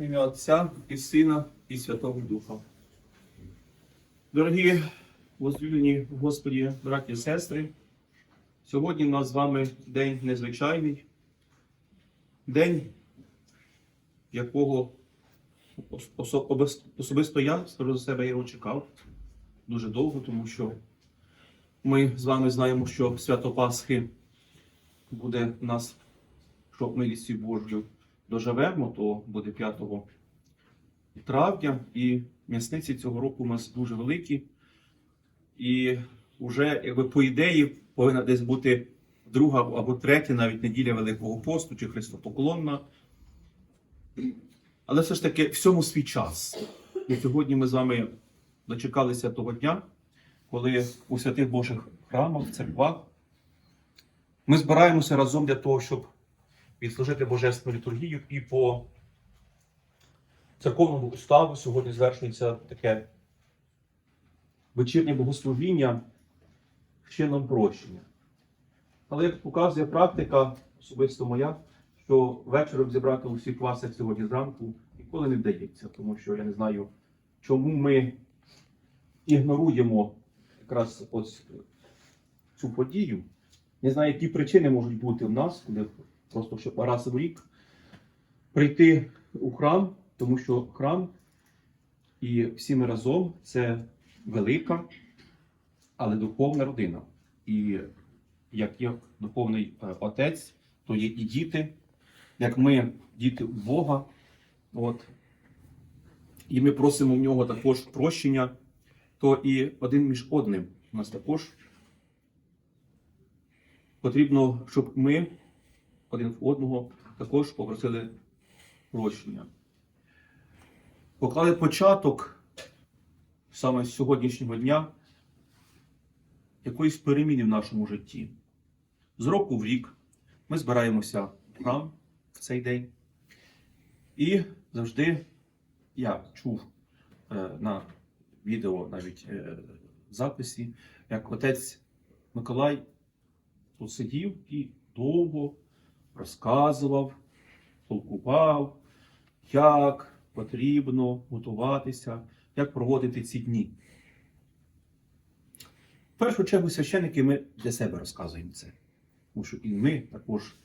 В ім'я Отця і Сина, і Святого Духа. Дорогі возлюблені Господі, браті і сестри, сьогодні у нас з вами день незвичайний, день, якого особисто я скажу за себе його чекав дуже довго, тому що ми з вами знаємо, що свято Пасхи буде у нас, що милістю Божою доживемо, то буде 5 травня, і м'ясниці цього року у нас дуже великі. І вже, якби по ідеї, повинна десь бути друга або третя, навіть неділя Великого посту чи Христопоклонна. Але все ж таки всьому свій час. І сьогодні ми з вами дочекалися того дня, коли у святих Божих храмах, церквах ми збираємося разом для того, щоб відслужити Божественну літургію і по церковному уставу сьогодні звершується таке вечірнє богослужіння чином прощення. Але як показує практика, особисто моя, що вечором зібрати вас, як сьогодні зранку, ніколи не вдається, тому що я не знаю, чому ми ігноруємо якраз ось цю подію. Не знаю, які причини можуть бути в нас, коли просто щоб раз в рік прийти у храм, тому що храм і всі ми разом це велика, але духовна родина. І як є духовний е, отець, то є і діти, як ми діти Бога. От. І ми просимо в нього також прощення, то і один між одним у нас також потрібно, щоб ми один в одного також попросили прощення. Поклали початок саме з сьогоднішнього дня якоїсь переміни в нашому житті. З року в рік ми збираємося в храм в цей день. І завжди я чув е, на відео навіть е, записі, як отець Миколай тут сидів і довго розказував, толкував, як потрібно готуватися, як проводити ці дні. В першу чергу священники ми для себе розказуємо це. Тому що і ми також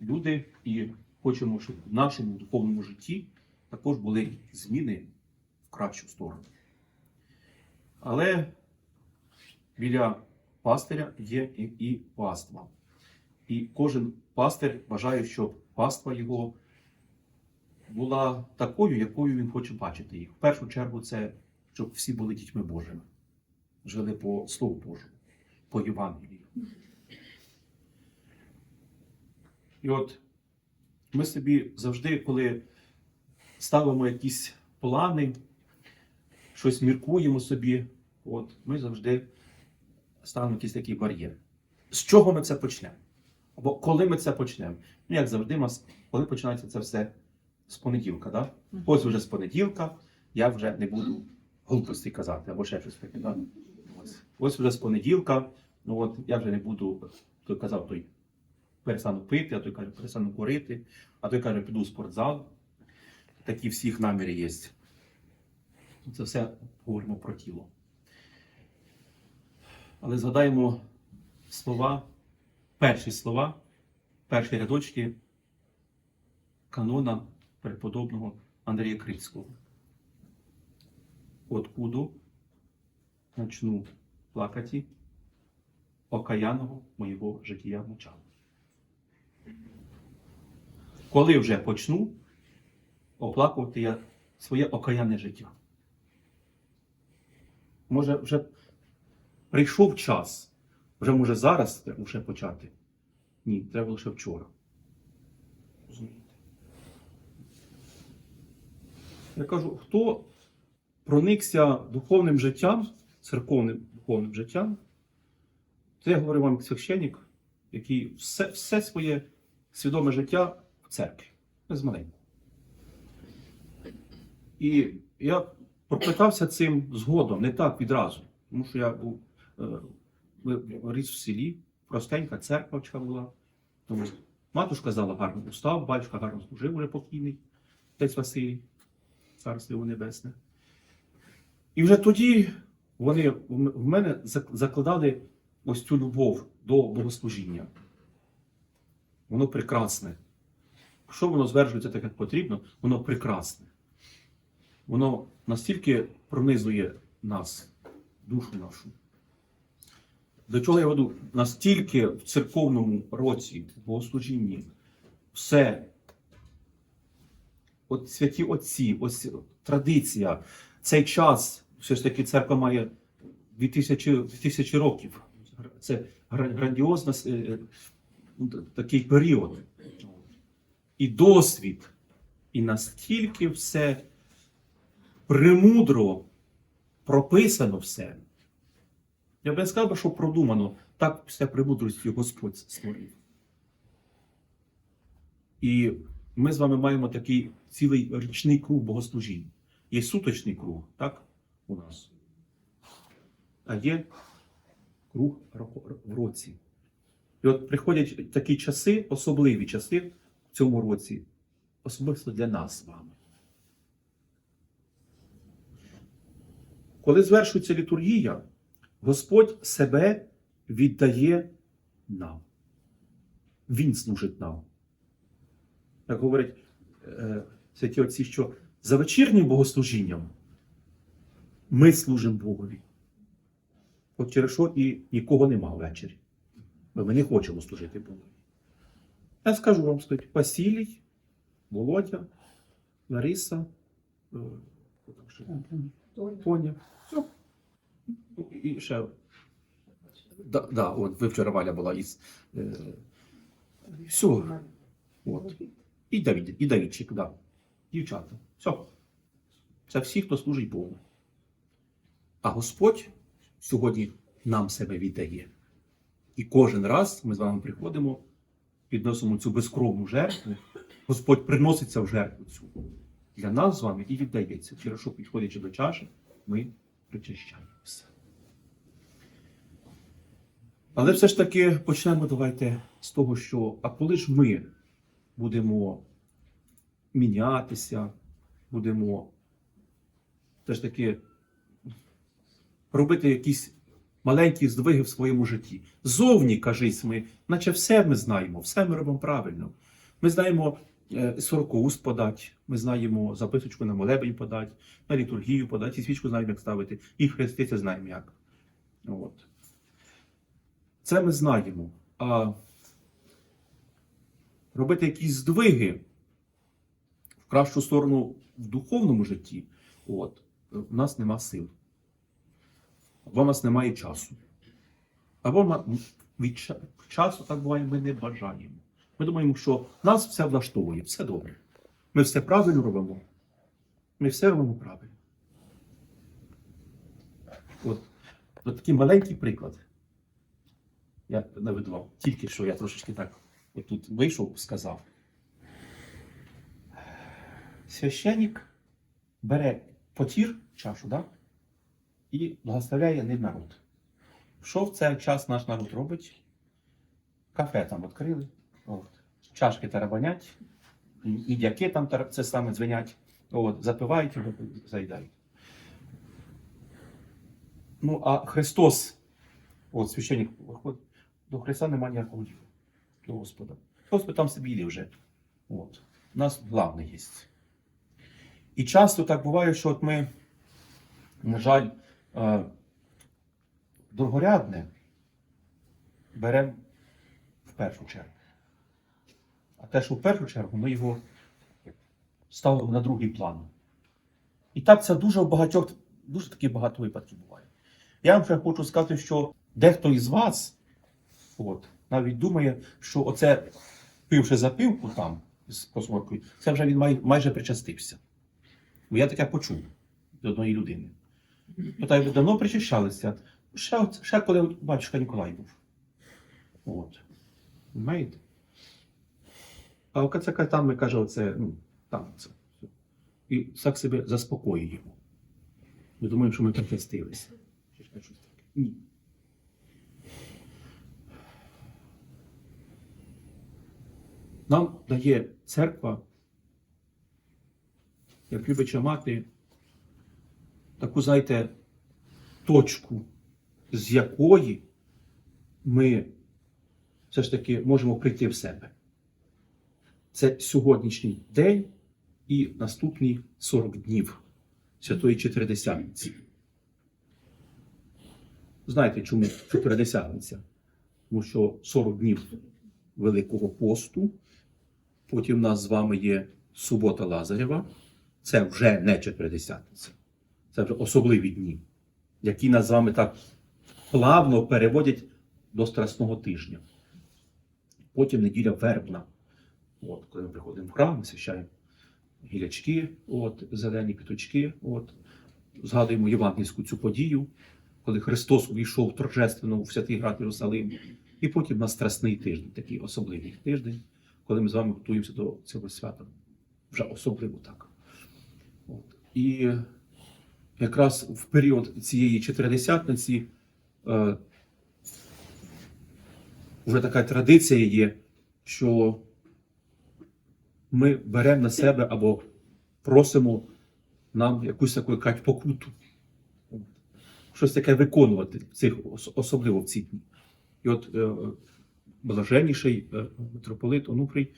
люди, і хочемо, щоб в нашому духовному житті також були зміни в кращу сторону. Але біля пастиря є і, паства. І кожен пастир бажає, щоб паства його була такою, якою він хоче бачити їх. В першу чергу, це щоб всі були дітьми Божими, жили по Слову Божому, по Євангелію. І от ми собі завжди, коли ставимо якісь плани, щось міркуємо собі, от ми завжди ставимо якийсь такий бар'єр. З чого ми це почнемо? Або коли ми це почнемо? Ну, як завжди, нас, коли починається це все з понеділка, да? Ось вже з понеділка я вже не буду глупості казати, або ще щось таке. Да? Ось. Ось вже з понеділка, ну от я вже не буду, той казав, той перестану пити, а той каже, перестану курити, а той каже, піду в спортзал. Такі всіх наміри є. Це все говоримо про тіло. Але згадаємо слова, перші слова, перші рядочки канона преподобного Андрія Крицького. Откуду начну плакати окаянного моєго життя мочала. Коли вже почну оплакувати я своє окаянне життя. Може, вже прийшов час, вже може зараз треба вже почати. Ні, треба лише вчора. Розумієте? Я кажу, хто проникся духовним життям, церковним духовним життям, це я говорю вам священник, який все, все своє свідоме життя в церкві, без маленького. І я пропитався цим згодом, не так відразу. Тому що я був е, ріс в селі, простенька церквочка була. Тому матушка казала гарно устав, батюшка гарно служив уже покійний. отець Василій, царство його небесне. І вже тоді вони в мене закладали ось цю любов до богослужіння. Воно прекрасне. Якщо воно зверджується так, як потрібно, воно прекрасне. Воно настільки пронизує нас, душу нашу. До чого я веду? Настільки в церковному році, в богослужінні, все, от святі отці, ось традиція, цей час, все ж таки церква має 2000, 2000 років. Це гра- грандіозна е, е, ну, такий період. І досвід, і настільки все премудро прописано все. Я б не сказав, що продумано, так все премудрості Господь створив. І ми з вами маємо такий цілий річний круг богослужінь. Є суточний круг, так? У нас. А є круг в році. І от приходять такі часи, особливі часи в цьому році, особисто для нас з вами. Коли звершується літургія, Господь себе віддає нам. Він служить нам. Як говорять е, святі отці, що за вечірнім богослужінням ми служимо Богові. От через що і нікого нема ввечері. Бо ми не хочемо служити Богові. Я скажу вам, стоїть Василій, Володя, Лариса, е? Тоня. Все. І ще. Да, да, от ви вчора Валя була із. Е, все. От. І Давід, і Давідчик, да. Дівчата. Все. Це всі, хто служить Богу. А Господь сьогодні нам себе віддає. І кожен раз ми з вами приходимо, підносимо цю безкровну жертву. Господь приноситься в жертву цю для нас з вами і віддається. Через що, підходячи до чаші, ми причащаємося. Але все ж таки почнемо давайте з того, що а коли ж ми будемо мінятися, будемо все ж таки робити якісь маленькі здвиги в своєму житті. Зовні, кажись, ми, наче все ми знаємо, все ми робимо правильно. Ми знаємо е, сорокоуст подати, ми знаємо записочку на молебень подати, на літургію подати, і свічку знаємо, як ставити, і хреститися знаємо як. От. Це ми знаємо. А робити якісь здвиги в кращу сторону в духовному житті, от, в нас нема сил. Або в нас немає часу. Або від часу, так буває, ми не бажаємо. Ми думаємо, що нас все влаштовує, все добре. Ми все правильно робимо. Ми все робимо правильно. От, от такий маленький приклад. Я наведу вам. Тільки що я трошечки так отут вийшов, сказав. Священник бере потір, чашу, да? і благословляє ним народ. Що в цей час наш народ робить? Кафе там відкрили, от. чашки тарабанять, і дяки там це саме дзвенять, от, запивають і заїдають. Ну, а Христос, от священник виходить, до Христа немає ніякого діла. До Господа. Господь там собі йде вже. От. У нас главне є. І часто так буває, що от ми, на жаль, е, другорядне беремо в першу чергу. А те, що в першу чергу, ми його ставимо на другий план. І так це дуже багатьох, дуже таки багато випадків буває. Я вам ще хочу сказати, що дехто із вас от, навіть думає, що оце пивши запивку там з посморкою, це вже він май, майже причастився. Бо я таке почув від одної людини. Питаю, ви давно причащалися? Ще, от- ще коли от батюшка Ніколай був. От. Знаєте? А оце там ми каже, оце, ну, там це. І так себе заспокоюємо. Ми думаємо, що ми причастилися. Ні. Нам дає церква як любича мати, таку, знаєте, точку, з якої ми все ж таки можемо прийти в себе. Це сьогоднішній день і наступні 40 днів Святої Чотиридесятниці. Знаєте, чому Чотиридесятниця? Тому що 40 днів Великого посту, потім у нас з вами є субота Лазарєва. Це вже не Чотиридесятниця. Це вже особливі дні, які нас з вами так плавно переводять до Страсного тижня. Потім неділя вербна. От, коли ми приходимо в храм, ми свящаємо гілячки, от, зелені піточки, от, згадуємо євангельську цю подію, коли Христос увійшов торжественно в святий град Єрусалим. І потім на страсний тиждень, такий особливий тиждень, коли ми з вами готуємося до цього свята. Вже особливо так. От. І якраз в період цієї чотиридесятниці е, вже така традиція є, що ми беремо на себе або просимо нам якусь таку якась покуту. Щось таке виконувати, цих, особливо в ці дні. І от е, блаженніший е, митрополит Онуфрій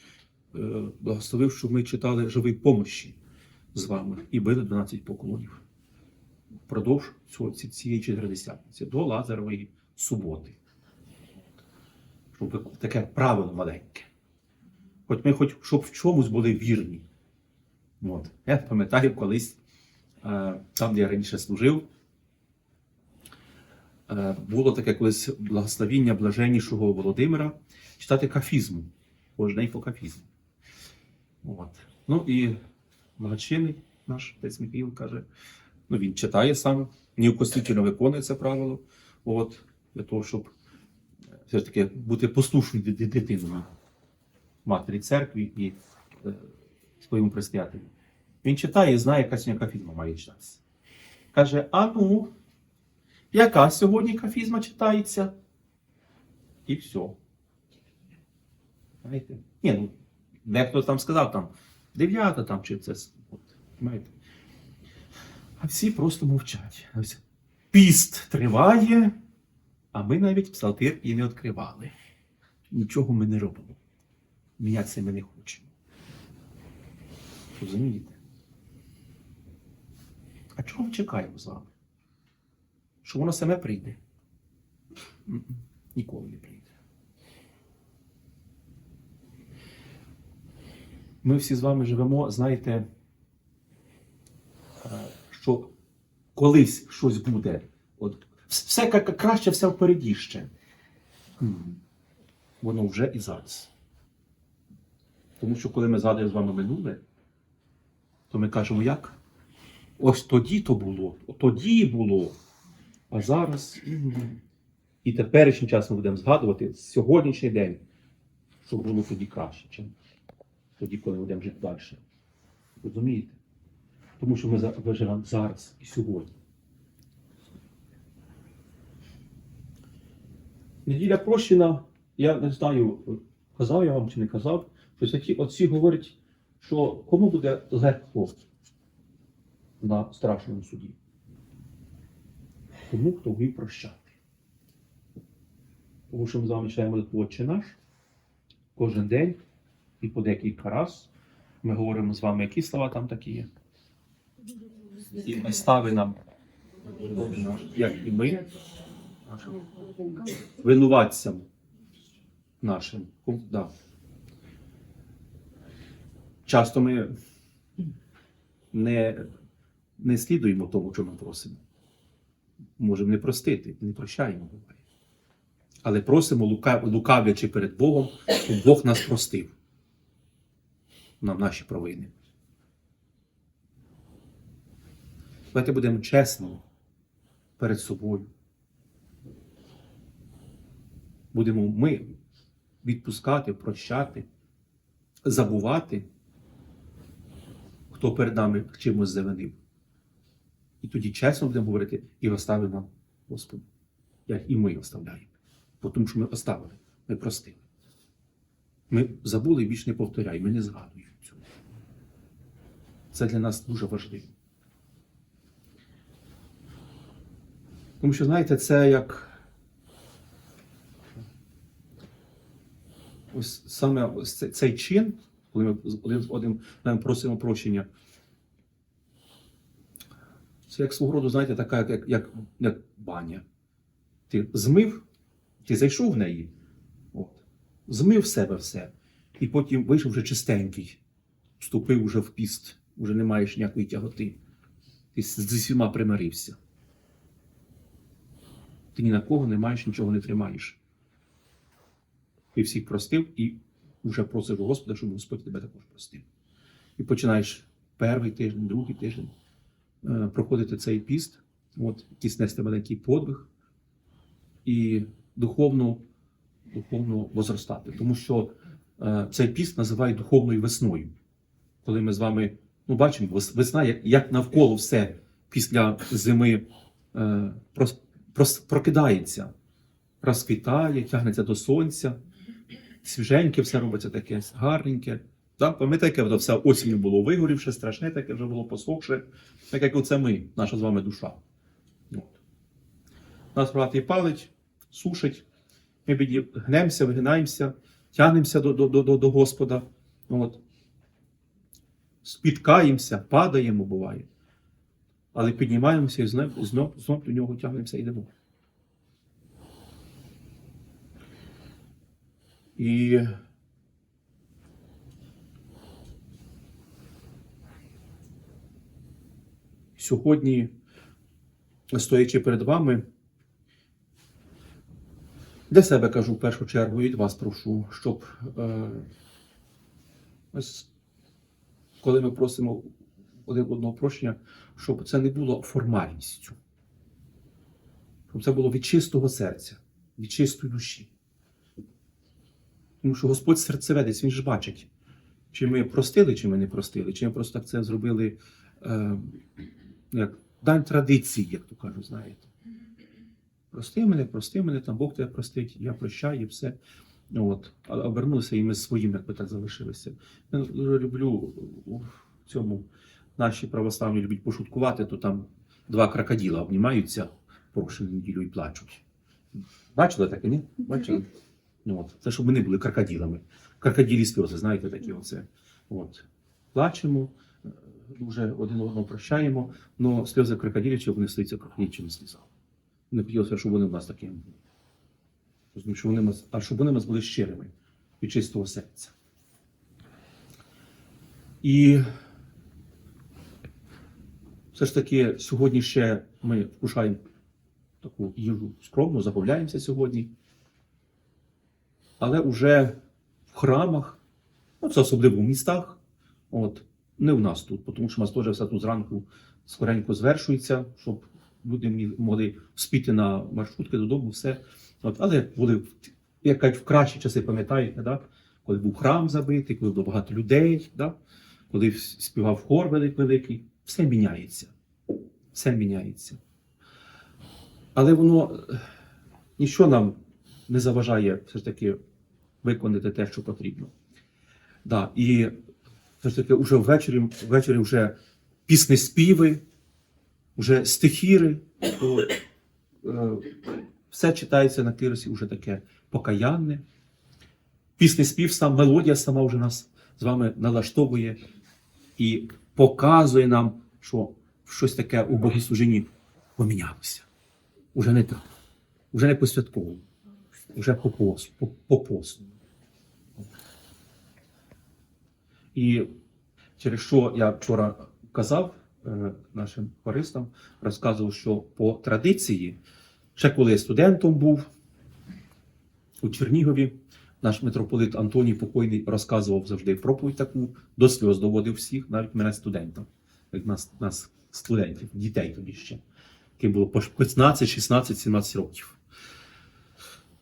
е, благословив, щоб ми читали живий помощі з вами і били 12 поклонів впродовж цієї чотиридесятниці до Лазарової суботи. Щоб таке правило маленьке. Хоч ми хоч щоб в чомусь були вірні. От. Я пам'ятаю колись, е, там, де я раніше служив, було таке колись благословіння блаженнішого Володимира читати кафізму. Кожен день по кафізму. От. Ну і благочинний наш отець Михаїл каже, ну він читає сам, неукосительно виконує це правило, от, для того, щоб е, все ж таки бути послушною ди- ди- дитиною матері церкві і е, своєму предстоятелю. Він читає і знає, яка сьогодні кафізма має читатися. Каже: а ну, яка сьогодні кафізма читається? І все. Знаєте? Ні, ну, дехто там сказав, там, дев'ята там, чи це. От, знаєте. А всі просто мовчать. Піст триває, а ми навіть псалтир і не відкривали. Нічого ми не робимо. Мінятися ми не хочемо. Розумієте? А чого ми чекаємо з вами? Що воно саме прийде? Ніколи не прийде. Ми всі з вами живемо, знаєте, е, що колись щось буде. От, все краще, все впереді ще. Воно вже і зараз. Тому що коли ми згадуємо з вами минуле, то ми кажемо, як? Ось тоді то було, тоді було. А зараз. І теперішнім часом будемо згадувати сьогоднішній день, що було тоді краще, чим тоді, коли будемо жити далі. Розумієте? Тому що ми виживемо зараз і сьогодні. Неділя прощена, я не знаю, казав я вам чи не казав, що святі отці говорять, що кому буде легко на страшному суді? Тому, хто вмів прощати. Тому що ми з вами читаємо «Отче наш кожен день і по декілька раз. Ми говоримо з вами, які слова там такі є. І настави нам, як і ми, винуватцям нашим. Да. Часто ми не, не слідуємо тому, що ми просимо. Можемо не простити, не прощаємо буває. Але просимо, лукавлячи перед Богом, щоб Бог нас простив. Нам наші провини. Давайте будемо чесними перед собою. Будемо ми відпускати, прощати, забувати, хто перед нами чимось завинив. І тоді чесно будемо говорити і остави нам Господу, як і ми оставляємо. Бо Тому що ми оставили, ми простили. Ми забули і більше не повторяємо, ми не згадуємо цього. Це для нас дуже важливо. Тому що, знаєте, це як. Ось саме ось цей, чин, коли ми один просимо прощення. Це як свого роду, знаєте, така, як, як, як, баня. Ти змив, ти зайшов в неї, от, змив в себе все, і потім вийшов вже чистенький, вступив вже в піст, вже не маєш ніякої тяготи. Ти з з усіма примирився. Ти ні на кого не маєш, нічого не тримаєш. Ти всіх простив і вже просиш Господа, щоб Господь тебе також простив. І починаєш перший тиждень, другий тиждень проходити цей піст, от, якийсь нести маленький подвиг і духовно, духовно возростати. Тому що е, цей піст називають духовною весною. Коли ми з вами ну, бачимо, весна, як, як навколо все після зими е, прос- прос- прокидається, розквітає, тягнеться до сонця, свіженьке все робиться таке гарненьке. Так, пам'ятаєте, воно все осінню було вигорівше, страшне, таке вже було посохше, так як оце ми, наша з вами душа. От. Нас брат і палить, сушить, ми гнемося, вигинаємося, тягнемося до, до, до, до Господа. От. Спіткаємося, падаємо, буває. Але піднімаємося і знов, знов, знов до нього тягнемося і йдемо. І сьогодні, стоячи перед вами, для себе кажу в першу чергу і від вас прошу, щоб е, ось коли ми просимо один одного прощення, щоб це не було формальністю, щоб це було від чистого серця, від чистої душі. Тому що Господь серцеведець, Він ж бачить, чи ми простили, чи ми не простили, чи ми просто так це зробили е, як дань традиції, як то кажуть, знаєте. Прости мене, прости мене, там Бог тебе простить, я прощаю і все. От. А обернулися і ми своїм, якби так залишилися. Я дуже люблю у цьому наші православні люблять пошуткувати, то там два крокодила обнімаються прошлу неділю і плачуть. Бачили таке, ні? Бачили? Ну, От. Це щоб ми не були крокодилами. Крокодилі сльози, знаєте, такі оце. От. Плачемо, дуже один одного прощаємо, але сльози крокодилів, стаються крокодильчими слізами. Не хотілося, щоб вони в нас такими були. Розумію, що вони нас, а щоб вони нас були щирими від чистого серця. І все ж таки сьогодні ще ми вкушаємо таку їжу скромну, забавляємося сьогодні. Але вже в храмах, ну, це особливо в містах, от, не в нас тут, тому що у нас теж все тут зранку скоренько звершується, щоб люди могли спіти на маршрутки додому, все. От, але були, як кажуть, в кращі часи, пам'ятаєте, да? коли був храм забитий, коли було багато людей, да? коли співав хор велик- великий, все міняється. Все міняється. Але воно е, нічого нам не заважає все ж таки виконати те, що потрібно. Да, і все ж таки вже ввечері, ввечері вже пісні співи, вже стихіри, то, е, все читається на кліросі вже таке покаянне. Пісний спів, сам мелодія сама вже нас з вами налаштовує і показує нам, що щось таке у богослужінні помінялося. Уже не так, уже не по святковому, по пос- по, по. І через що я вчора казав е, нашим хористам, розказував, що по традиції, ще коли студентом був у Чернігові, наш митрополит Антоній Покойний розказував завжди проповідь таку, до сльоз доводив всіх, навіть мене студента, як нас, нас студентів, дітей тоді ще, яким було по 15, 16, 17 років.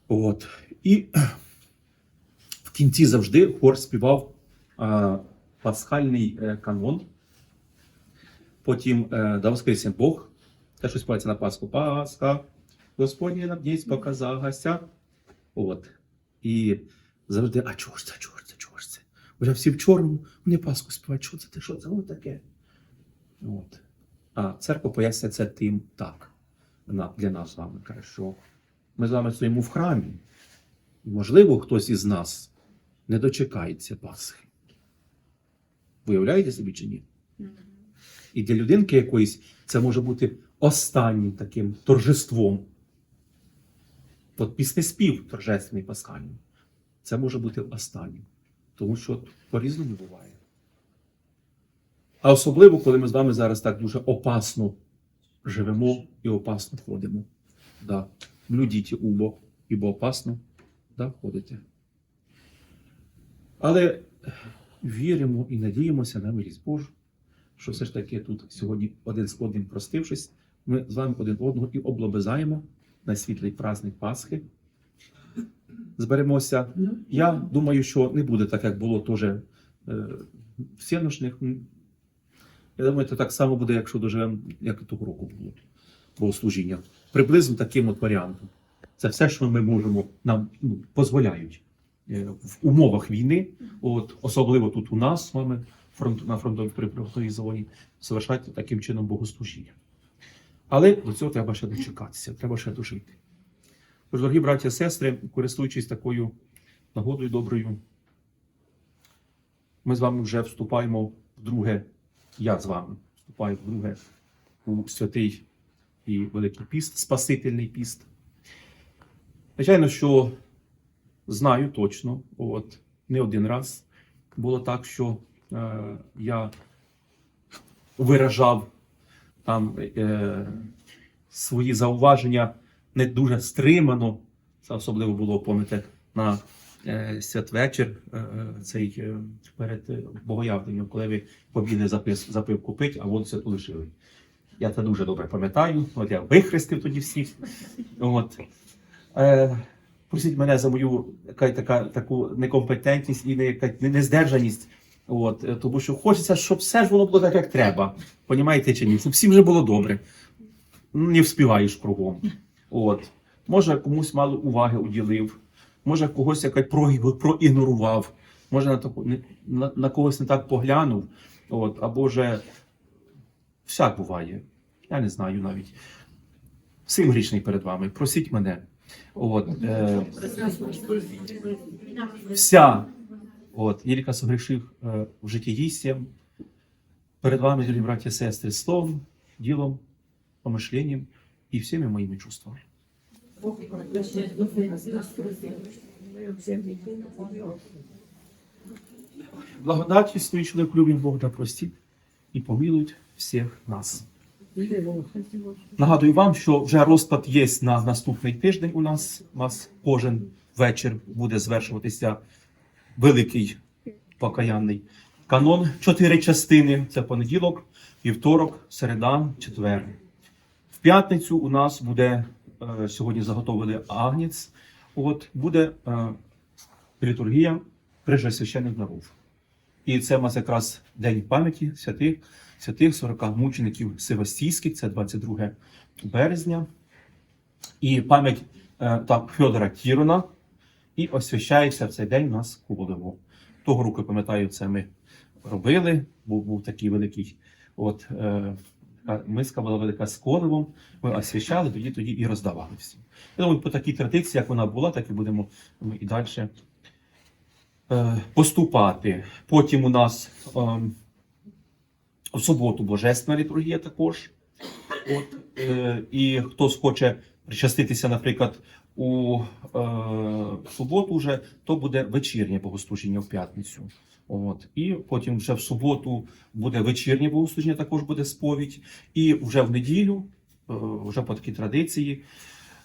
От. І в кінці завжди хор співав пасхальний е, канон. Потім е, да воскресне Бог. Те, що співається на Пасху. Пасха, Господнє нам дність показалася. От. І завжди, а чого ж це, чого ж це, чого ж це? Вже всі в чорному, вони Пасху співають, що це, ти, що це, воно таке? От. А церква пояснює це тим так. Для нас з вами каже, що ми з вами стоїмо в храмі. Можливо, хтось із нас не дочекається Пасхи. Виявляєте собі чи ні? І для людинки якоїсь це може бути останнім таким торжеством. От спів торжественний пасхальний. Це може бути останнім. Тому що по-різному буває. А особливо, коли ми з вами зараз так дуже опасно живемо і опасно ходимо. Да. Блюдіть убо, ібо опасно да, ходите. Але віримо і надіємося на милість Божу, що все ж таки тут сьогодні один з одним простившись, ми з вами один одного і облобизаємо на світлий праздник Пасхи. Зберемося. Я думаю, що не буде так, як було теж е, в сіношних. Я думаю, це так само буде, якщо доживемо, як і того року було богослужіння. Приблизно таким от варіантом. Це все, що ми можемо, нам ну, дозволяють в умовах війни, от, особливо тут у нас з вами фронт, на фронтовій прифронтовій зоні, завершати таким чином богослужіння. Але до цього треба ще дочекатися, треба ще дожити. Тож, дорогі браті і сестри, користуючись такою нагодою доброю, ми з вами вже вступаємо в друге, я з вами вступаю в друге у святий і Великий піст, Спасительний піст. Звичайно, що знаю точно, от не один раз було так, що е, я виражав там е, свої зауваження не дуже стримано. Це особливо було, пам'ятаєте, на е, святвечір е, цей е, перед е, богоявленням, коли ви побігли запис, запивку пить, а воду святу лишили. Я це дуже добре пам'ятаю. От я вихрестив тоді всіх. От. Е, Простіть мене за мою така, таку некомпетентність і не, не, нездержаність. От, е, тому що хочеться, щоб все ж воно було так, як треба. Понімаєте чи ні? Щоб всім вже було добре. Не вспіваєш кругом. От. Може, комусь мало уваги уділив, може когось якось про, проігнорував, може на, таку, на, на когось не так поглянув. От, або же всяк буває. Я не знаю навіть. Всім грішний перед вами. Просіть мене. От, е, вся от, Єліка согрішив е, в житті їстям. Перед вами, дорогі браті і сестри, словом, ділом, помишленням і всіми моїми чувствами. Благодать існуючого любим Бог да простить і помилують всіх нас. Нагадую вам, що вже розклад є на наступний тиждень у нас. У нас кожен вечір буде звершуватися великий покаянний канон. Чотири частини: це понеділок, вівторок, середа, четвер. В п'ятницю у нас буде е, сьогодні заготовили агнець. От буде е, літургія прижесвящених даров. І це у нас якраз день пам'яті святих, святих 40 мучеників Севастійських, це 22 березня. І пам'ять е, так, Фьодора Тірона. І освящається в цей день у нас Куболево. Того року, пам'ятаю, це ми робили. Був, був такий великий от, е, миска була велика з коливом. Ми освящали, тоді тоді і роздавали всім. Я думаю, по такій традиції, як вона була, так і будемо ми і далі е, поступати. Потім у нас ем, в суботу Божественна літургія також. От, е, і хто схоче причаститися, наприклад, у е, суботу, вже, то буде вечірнє богослужіння в п'ятницю. От. І потім вже в суботу буде вечірнє богослужіння, також буде сповідь. І вже в неділю, е, вже по такій традиції,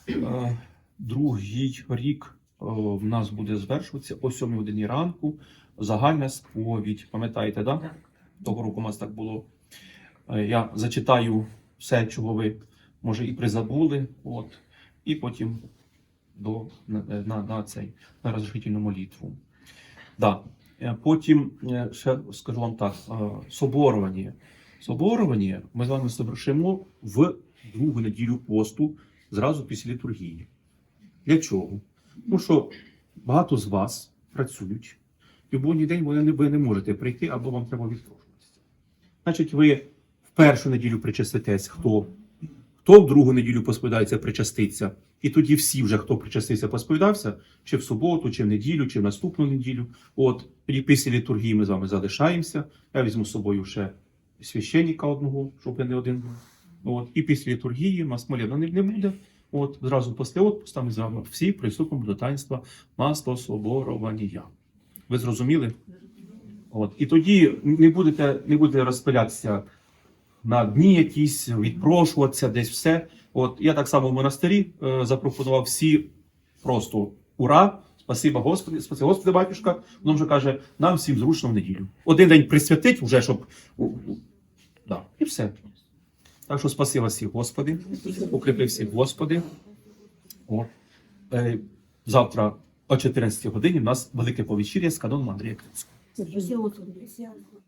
е, другий рік е, в нас буде звершуватися о 7 годині ранку загальна сповідь. Пам'ятаєте, да? Того року у нас так було. Е, Я зачитаю все, чого ви, може, і призабули, от, і потім до, на, на, на цей, на розрішительну молитву. Да. Е, Потім е, ще скажу вам так: е, соборування. Соборування ми з вами совершимо в другу неділю посту зразу після літургії. Для чого? Тому що багато з вас працюють, і в будній день ви не, можете прийти або вам треба відпрошуватися. Значить, ви в першу неділю причаститесь, хто? Хто в другу неділю посповідається, причаститься. І тоді всі вже, хто причастився, посповідався, чи в суботу, чи в неділю, чи в наступну неділю. От, тоді після літургії ми з вами залишаємося. Я візьму з собою ще священника одного, щоб я не один. От, і після літургії нас молебна не, буде. От, зразу після отпуста ми з вами всі приступимо до таїнства маслособорування. Ви зрозуміли? От. І тоді не будете, не будете розпилятися на дні якісь, відпрошуватися десь все. От я так само в монастирі е, запропонував всі просто ура! Спасибо Господи, спасибо Господи, батюшка. Воно вже каже, нам всім зручно в неділю. Один день присвятить, вже щоб. Да, і все. Так що спасибо всіх, Господи, укріпи всіх, Господи. О. Е, завтра о 14 годині у нас велике повечір'я з каноном Андрія Крицького. Всього тут.